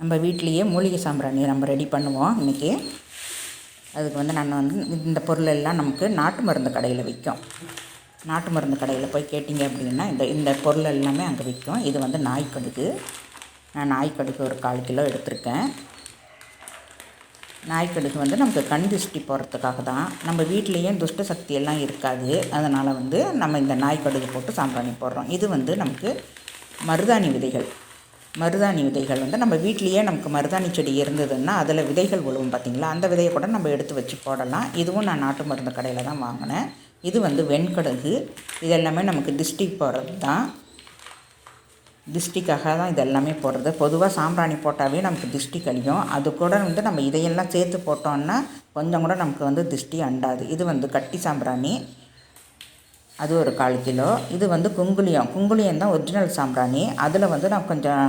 நம்ம வீட்லேயே மூலிகை சாம்பிராணி நம்ம ரெடி பண்ணுவோம் இன்றைக்கி அதுக்கு வந்து நான் வந்து இந்த பொருள் எல்லாம் நமக்கு நாட்டு மருந்து கடையில் விற்கும். நாட்டு மருந்து கடையில் போய் கேட்டிங்க அப்படின்னா இந்த இந்த பொருள் எல்லாமே அங்கே விற்கும். இது வந்து நாய்க்கடுகு நான் நாய்க்கடுகு ஒரு கால் கிலோ எடுத்திருக்கேன். கடுகு வந்து நமக்கு கண் திருஷ்டி போகிறதுக்காக தான். நம்ம வீட்லேயே துஷ்ட சக்தி எல்லாம் இருக்காது. அதனால் வந்து நம்ம இந்த நாய்க்கடுகு போட்டு சாம்பிராணி போடுறோம். இது வந்து நமக்கு மருதாணி விதைகள். மருதாணி விதைகள் வந்து நம்ம வீட்லேயே நமக்கு மருதாணி செடி இருந்ததுன்னா அதில் விதைகள் விழுவும் பார்த்திங்களா? அந்த விதையை கூட நம்ம எடுத்து வச்சு போடலாம். இதுவும் நான் நாட்டு மருந்து கடையில் தான் வாங்கினேன். இது வந்து வெண்கடுகு. இது எல்லாமே நமக்கு டிஸ்ட்ரிக் போடுறது தான். திஷ்டிக்காக தான் இது எல்லாமே போடுறது. பொதுவாக சாம்பிராணி போட்டாவே நமக்கு திஷ்டி கழியும். அது கூட வந்து நம்ம இதையெல்லாம் சேர்த்து போட்டோம்னா கொஞ்சம் கூட நமக்கு வந்து திஷ்டி அண்டாது. இது வந்து கட்டி சாம்பிராணி. அது ஒரு கால் கிலோ. இது வந்து குங்குளியம் குங்குளியம் தான் ஒரிஜினல் சாம்பிராணி. அதில் வந்து நான் கொஞ்சம்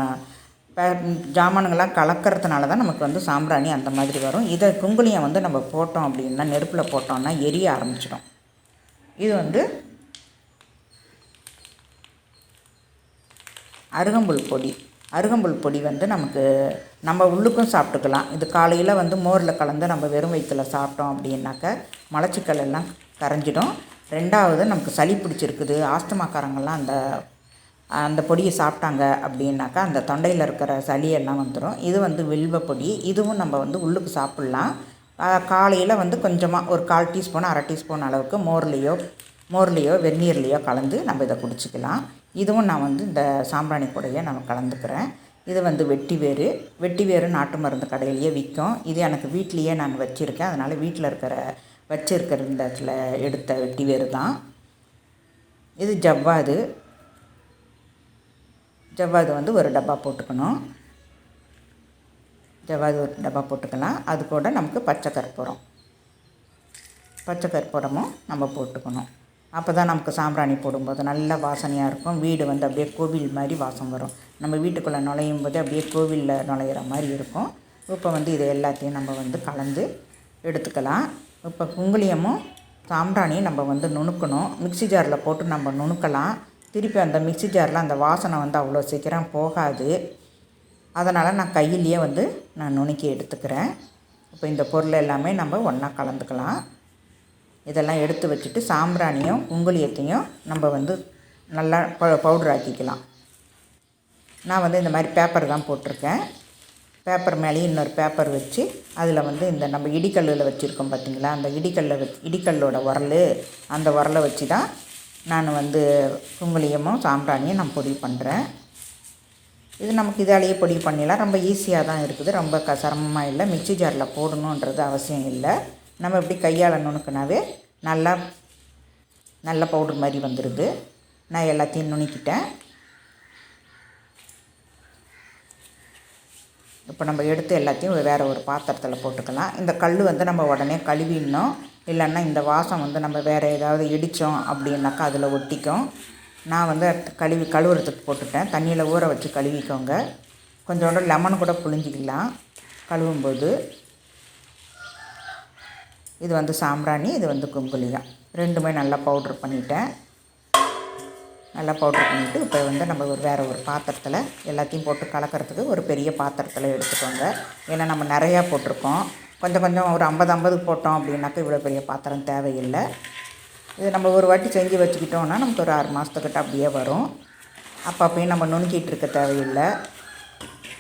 ஜாமானுங்கள்லாம் கலக்கிறதுனால தான் நமக்கு வந்து சாம்பிராணி அந்த மாதிரி வரும். இதை குங்குளியம் வந்து நம்ம போட்டோம் அப்படின்னா நெருப்பில் போட்டோம்னா எரிய ஆரம்பிச்சிடும். இது வந்து அருகம்புல் பொடி. அருகம்புல் பொடி வந்து நமக்கு நம்ம உள்ளுக்கும் சாப்பிட்டுக்கலாம். இது காலையில் வந்து மோரில் கலந்து நம்ம வெறும் வயிற்றில் சாப்பிட்டோம் அப்படின்னாக்க மலச்சிக்கல் எல்லாம் கரைஞ்சிடும். ரெண்டாவது நமக்கு சளி பிடிச்சிருக்குது ஆஸ்துமாக்காரங்கள்லாம் அந்த அந்த பொடியை சாப்பிட்டாங்க அப்படின்னாக்கா அந்த தொண்டையில் இருக்கிற சளியெல்லாம் வந்துடும் இது வந்து வில்வ பொடி. இதுவும் நம்ம வந்து உள்ளுக்கு சாப்பிட்லாம். காலையில் வந்து கொஞ்சமாக ஒரு கால் டீஸ்பூன் அரை டீஸ்பூன் அளவுக்கு மோர்லேயோ மோர்லேயோ வெந்நீர்லேயோ கலந்து நம்ம இதை குடிச்சிக்கலாம். இதுவும் நான் வந்து இந்த சாம்பிராணி கூடையே நான் கலந்துக்கிறேன். இது வந்து வெட்டி வேறு. வெட்டி வேறு நாட்டு மருந்து கடையிலேயே விற்கும். இது எனக்கு வீட்லேயே நான் வச்சுருக்கேன். அதனால் வீட்டில் இருக்கிற வச்சுருக்கிற இந்த எடுத்த வெட்டி வேறு தான். இது ஜவ்வாது. ஜவ்வாது வந்து ஒரு டப்பா போட்டுக்கணும். ஜவ்வாது ஒரு டப்பா போட்டுக்கலாம். அது கூட நமக்கு பச்சை கற்பூரம். பச்சை கற்பூரமும் நம்ம போட்டுக்கணும். அப்போ தான் நமக்கு சாம்பிராணி போடும்போது நல்ல வாசனையாக இருக்கும். வீடு வந்து அப்படியே கோவில் மாதிரி வாசம் வரும். நம்ம வீட்டுக்குள்ளே நுழையும் போது அப்படியே கோவிலில் நுழையிற மாதிரி இருக்கும். இப்போ வந்து இது எல்லாத்தையும் நம்ம வந்து கலந்து எடுத்துக்கலாம். இப்போ குங்குளியமும் சாம்பிராணியும் நம்ம வந்து நுணுக்கணும். மிக்சி ஜாரில் போட்டு நம்ம நுணுக்கலாம். திருப்பி அந்த மிக்சி ஜாரில் அந்த வாசனை வந்து அவ்வளோ சீக்கிரம் போகாது. அதனால் நான் கையிலேயே வந்து நான் நுணுக்கி எடுத்துக்கிறேன். இப்போ இந்த பொருள் எல்லாமே நம்ம ஒன்றா கலந்துக்கலாம். இதெல்லாம் எடுத்து வச்சுட்டு சாம்பிராணியும் குங்குளியத்தையும் நம்ம வந்து நல்லா பவுடர் ஆக்கிக்கலாம். நான் வந்து இந்த மாதிரி பேப்பர் தான் போட்டிருக்கேன். பேப்பர் மேலேயும் இன்னொரு பேப்பர் வச்சு அதில் வந்து இந்த நம்ம இடிக்கல்லில் வச்சுருக்கோம் பார்த்திங்களா அந்த இடிக்கல்லை வச்சு இடிக்கல்லோட உரல் அந்த உரலை வச்சு தான் நான் வந்து குங்குளியமும் சாம்பிராணியும் நான் பொடி பண்ணுறேன் இது நமக்கு இதாலேயே பொடி பண்ணிடலாம். ரொம்ப ஈஸியாக தான் இருக்குது. ரொம்ப க சிரமமாக இல்லை. மிக்சி ஜாரில் போடணுன்றது அவசியம் இல்லை. நம்ம இப்படி கையால் நுணுக்கினாவே நல்லா நல்ல பவுடர் மாதிரி வந்துடுது நான் எல்லாத்தையும் நுணுக்கிட்டேன். இப்போ நம்ம எடுத்து எல்லாத்தையும் வேறு ஒரு பாத்திரத்தில் போட்டுக்கலாம். இந்த கல் வந்து நம்ம உடனே கழுவிடணும். இல்லைன்னா இந்த வாசம் வந்து நம்ம வேறு ஏதாவது இடித்தோம் அப்படின்னாக்கா அதில் ஒட்டிக்கும். நான் வந்து கழுவி கழுவுறதுக்கு போட்டுட்டேன். தண்ணியில் ஊற வச்சு கழுவிக்கோங்க. கொஞ்சோண்டு லெமன் கூட புழிஞ்சிக்கலாம். கழுவும்போது இது வந்து சாம்பிராணி இது வந்து குங்குலியம் ரெண்டுமே நல்லா பவுட்ரு பண்ணிட்டேன். நல்லா பவுட்ரு பண்ணிவிட்டு இப்போ வந்து நம்ம ஒரு வேறு ஒரு பாத்திரத்தில் எல்லாத்தையும் போட்டு கலக்கிறதுக்கு ஒரு பெரிய பாத்திரத்தில் எடுத்துக்கோங்க ஏன்னா நம்ம நிறையா போட்டிருக்கோம். கொஞ்சம் கொஞ்சம் ஒரு ஐம்பது ஐம்பது போட்டோம் அப்படின்னாக்கா இவ்வளோ பெரிய பாத்திரம் தேவையில்லை. இது நம்ம ஒரு வாட்டி செஞ்சு வச்சுக்கிட்டோம்னா நமக்கு ஒரு ஆறு மாதத்துக்கிட்ட அப்படியே வரும். அப்போ அப்பயும் நம்ம நுணுக்கிட்டு இருக்க தேவையில்லை.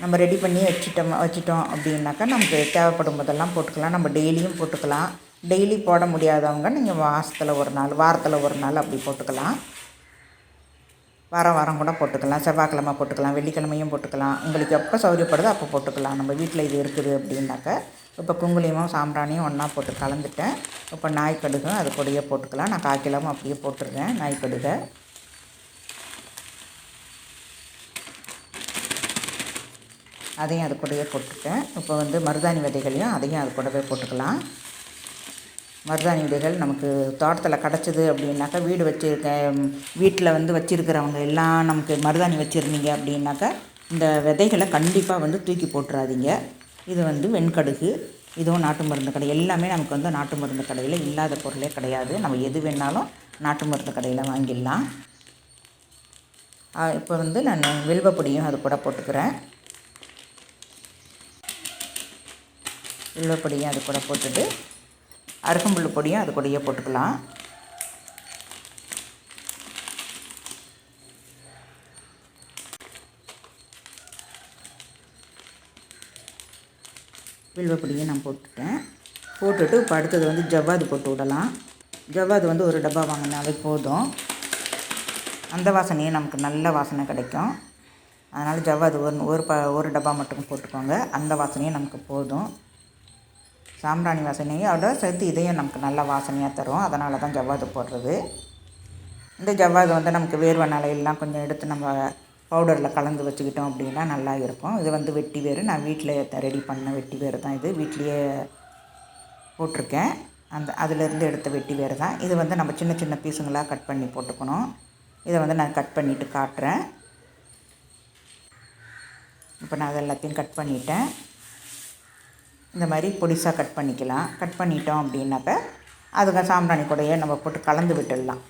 நம்ம ரெடி பண்ணி வச்சுட்டோம் வச்சுட்டோம் அப்படின்னாக்கா நமக்கு தேவைப்படும் போதெல்லாம் போட்டுக்கலாம். நம்ம டெய்லியும் போட்டுக்கலாம். டெய்லி போட முடியாதவங்க நீங்கள் மாதத்தில் ஒரு நாள் வாரத்தில் ஒரு நாள் அப்படி போட்டுக்கலாம். வாரம் வாரம் கூட போட்டுக்கலாம். செவ்வாய்க்கிழமை போட்டுக்கலாம். வெள்ளிக்கிழமையும் போட்டுக்கலாம். உங்களுக்கு எப்போ சௌகரியப்படுதோ அப்போ போட்டுக்கலாம். நம்ம வீட்டில் இது இருக்குது அப்படின்னாக்க இப்போ குங்குலியமும் சாம்பிராணியும் ஒன்றா போட்டு கலந்துட்டேன். இப்போ நாய்க்கடுகும் அது கூடயே போட்டுக்கலாம். நான் காய்க்கிழமும் அப்படியே போட்டுருக்கேன் நாய்க்கடுகை அதையும் அது கூடயே போட்டுட்டேன். இப்போ வந்து மருதாணி விதைகளையும் அதையும் அது கூடவே போட்டுக்கலாம். மருதாணி விதைகள் நமக்கு தோட்டத்தில் கிடச்சிது அப்படின்னாக்கா வீடு வச்சுருக்க வீட்டில் வந்து வச்சுருக்கிறவங்க எல்லாம் நமக்கு மருதாணி வச்சுருந்தீங்க அப்படின்னாக்கா இந்த விதைகளை கண்டிப்பாக வந்து தூக்கி போட்டுறாதீங்க. இது வந்து வெண்கடுகு இதுவும் நாட்டு மருந்து கடை. எல்லாமே நமக்கு வந்து நாட்டு மருந்து கடையில் இல்லாத பொருளே கிடையாது. நம்ம எது வேணாலும் நாட்டு மருந்து கடையில் வாங்கிடலாம். இப்போ வந்து நான் வில்வப்பொடியும் அது கூட போட்டுக்கிறேன். வில்வப்பொடியும் அது கூட போட்டுட்டு அருகம்புல் பொடியும் அது கூடயே போட்டுக்கலாம். வில்வப்பொடியும் நான் போட்டுட்டேன். போட்டுட்டு இப்போ அடுத்தது வந்து ஜவ்வாது போட்டு விடலாம். ஜவ்வாது வந்து ஒரு டப்பா வாங்கினாலே போதும். அந்த வாசனையே நமக்கு நல்ல வாசனை கிடைக்கும். அதனால் ஜவ்வாது ஒரு ஒரு ப ஒரு டப்பா மட்டும் போட்டுக்கோங்க. அந்த வாசனையே நமக்கு போதும். சாம்பிராணி வாசனையும் அதோட சேர்த்து இதையும் நமக்கு நல்ல வாசனையாக தரும். அதனால தான் ஜவ்வாது போடுறது. இந்த ஜவ்வாது வந்து நமக்கு வேர்வை நிலையெல்லாம் கொஞ்சம் எடுத்து நம்ம பவுடரில் கலந்து வச்சுக்கிட்டோம் அப்படின்னா நல்லா இருக்கும். இது வந்து வெட்டி வேறு நான் வீட்டில் ரெடி பண்ண வெட்டி வேர் தான் இது. வீட்லேயே போட்டிருக்கேன். அந்த அதிலேருந்து எடுத்த வெட்டி வேர் தான். இது வந்து நம்ம சின்ன சின்ன பீஸுங்களாக கட் பண்ணி போட்டுக்கணும். இதை வந்து நான் கட் பண்ணிவிட்டு காட்டுறேன். இப்போ நான் அது எல்லாத்தையும் கட் பண்ணிட்டேன். இந்த மாதிரி பொடிசாக கட் பண்ணிக்கலாம். கட் பண்ணிட்டோம் அப்படின்னாக்க அதுக்கு சாம்பிராணி கூடையே நம்ம போட்டு கலந்து விட்டுடலாம்.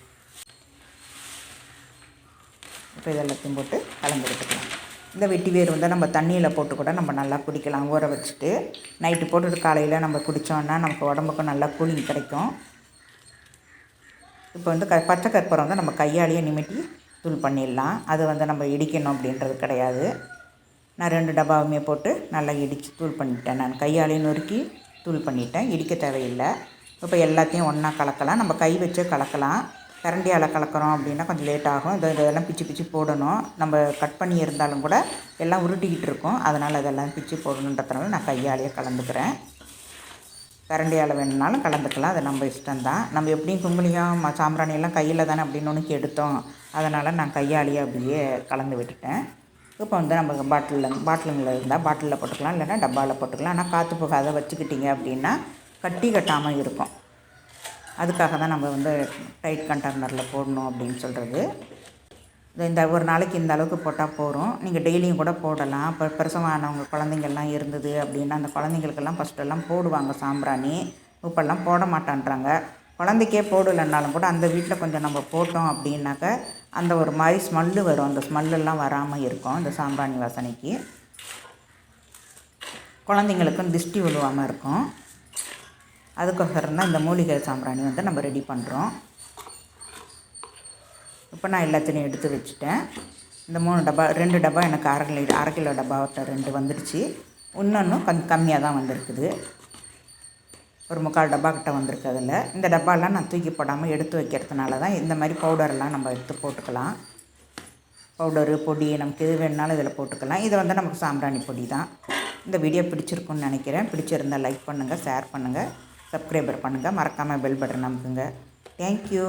இப்போ இதெல்லாத்தையும் போட்டு கலந்து விட்டுக்கலாம். இந்த வெட்டி வேர் வந்து நம்ம தண்ணியில் போட்டு கூட நம்ம நல்லா குடிக்கலாம். ஊற வச்சுட்டு நைட்டு போட்டுட்டு காலையில் நம்ம குடித்தோன்னா நமக்கு உடம்புக்கும் நல்லா கூலிங் கிடைக்கும். இப்போ வந்து க பச்சை கற்பூரம் வந்து நம்ம கையாலேயே நிமிட்டி தூள் பண்ணிடலாம். அது வந்து நம்ம இடிக்கணும் அப்படின்றது கிடையாது. நான் ரெண்டு டப்பாவுமே போட்டு நல்லா இடித்து தூள் பண்ணிட்டேன் நான். கையாலே நொறுக்கி தூள் பண்ணிட்டேன். இடிக்க தேவையில்லை. இப்போ எல்லாத்தையும் ஒன்றா கலக்கலாம். நம்ம கை வச்சே கலக்கலாம். கரண்டியால் கலக்கிறோம் அப்படின்னா கொஞ்சம் லேட் ஆகும். இதை இதெல்லாம் பிச்சு பிச்சு போடணும். நம்ம கட் பண்ணி இருந்தாலும் கூட எல்லாம் உருட்டிக்கிட்டு இருக்கும். அதனால் அதெல்லாம் பிச்சு போடணுன்றதுனால நான் கையாலேயே கலந்துக்கிறேன். கரண்டியால் வேணுன்னாலும் கலந்துக்கலாம். அது நம்ம இஷ்டம்தான். நம்ம எப்படியும் கும்பலியும் சாம்பிராணியெல்லாம் கையில் தானே அப்படின்னு ஒன்று எடுத்தோம் அதனால் நான் கையாலேயே அப்படியே கலந்து விட்டுட்டேன். இப்போ வந்து நம்ம பாட்டிலில் பாட்டிலுங்களில் இருந்தால் பாட்டிலில் போட்டுக்கலாம் இல்லைன்னா டப்பாவில் போட்டுக்கலாம். ஆனால் காற்று போகாத வச்சுக்கிட்டிங்க அப்படின்னா கட்டி கட்டாமல் இருக்கும். அதுக்காக தான் நம்ம வந்து டைட் கண்டெய்னரில் போடணும் அப்படின்னு சொல்கிறது இந்த ஒரு நாளைக்கு இந்த அளவுக்கு போட்டால் போகிறோம் நீங்கள் டெய்லியும் கூட போடலாம். இப்போ பிரசவமானவங்க குழந்தைங்கள்லாம் இருந்தது அப்படின்னா அந்த குழந்தைங்களுக்கெல்லாம் ஃபஸ்ட்டெல்லாம் போடுவாங்க சாம்பிராணி. இப்போல்லாம் போட மாட்டான்றாங்க. குழந்தைக்கே போடலைன்னாலும் கூட அந்த வீட்டில் கொஞ்சம் நம்ம போட்டோம் அப்படின்னாக்க அந்த ஒரு மாதிரி ஸ்மெல்லு வரும். அந்த ஸ்மெல்லெல்லாம் வராமல் இருக்கும் இந்த சாம்பிராணி வாசனைக்கு. குழந்தைங்களுக்கும் திஷ்டி விழுவாமல் இருக்கும். அதுக்கோசரம் தான் இந்த மூலிகை சாம்பிராணி வந்து நம்ம ரெடி பண்ணுறோம் இப்போ நான் எல்லாத்தையும் எடுத்து வச்சுட்டேன். இந்த மூணு டப்பா ரெண்டு டப்பா எனக்கு அரை கிலோ அரை கிலோ டப்பாட்ட ரெண்டு வந்துடுச்சு. இன்னொன்றும் கொஞ்சம் கம்மியாக தான் வந்திருக்குது. ஒரு முக்கால் டப்பா கிட்ட வந்திருக்கு அதில். இந்த டப்பாலாம் நான் தூக்கி போடாமல் எடுத்து வைக்கிறதுனால தான் இந்த மாதிரி பவுடர்லாம் நம்ம எடுத்து போட்டுக்கலாம். பவுடரு பொடி நமக்கு எது வேணுனாலும் இதில் போட்டுக்கலாம். இது வந்து நமக்கு சாம்பிராணி பொடி தான். இந்த வீடியோ பிடிச்சிருக்குன்னு நினைக்கிறேன். பிடிச்சிருந்தால் லைக் பண்ணுங்கள் ஷேர் பண்ணுங்கள் சப்ஸ்கிரைபர் பண்ணுங்கள் மறக்காமல் பெல் பட்டன் அமுக்குங்க. தேங்க்யூ